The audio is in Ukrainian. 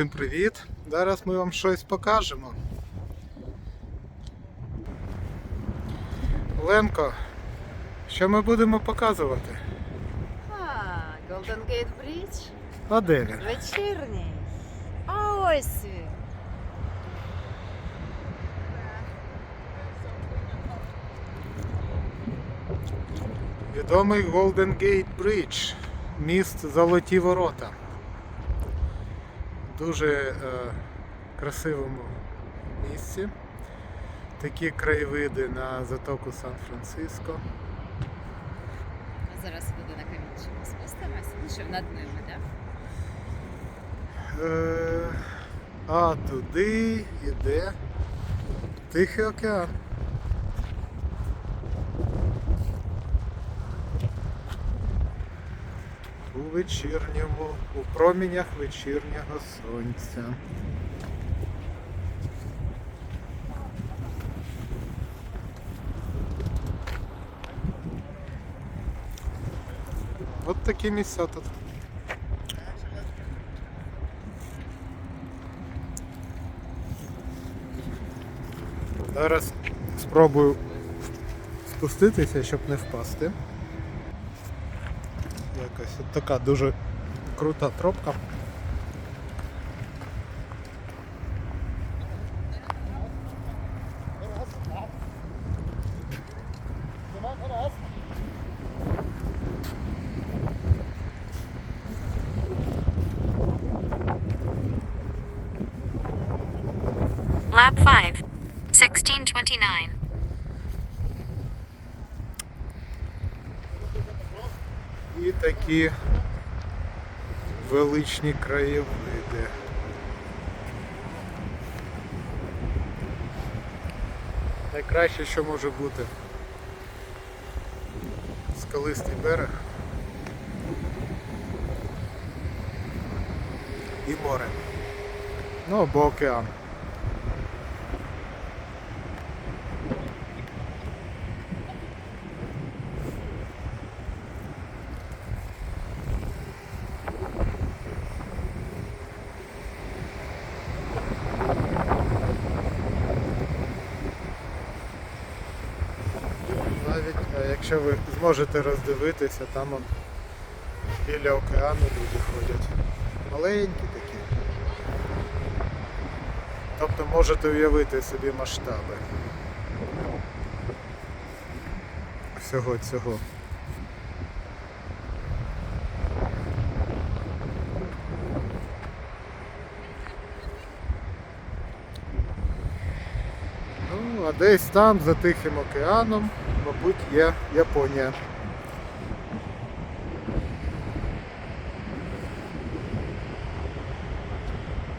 Всім привіт! Зараз ми вам щось покажемо. Ленко, що ми будемо показувати? А, Golden Gate Bridge? А де він? Вечірній. А ось він. Відомий Golden Gate Bridge, міст Золоті Ворота. Дуже е, красивому місці. Такі краєвиди на затоку Сан-Франциско. Зараз буде на камінчику спустимося. Ну що, над ними, так? Е, а туди йде Тихий океан. У вечірньому, у промінях вечірнього сонця. От такі місця тут. Зараз спробую спуститися, щоб не впасти. Якась от така дуже крута тропка. Lap 5. 1629. І такі величні краєвиди. Найкраще, що може бути. Скалистий берег. І море. Ну або океан. Якщо ви зможете роздивитися, там он біля океану люди ходять. Маленькі такі. Тобто можете уявити собі масштаби всього цього. Ну, а десь там, за Тихим океаном, мабуть, є Японія.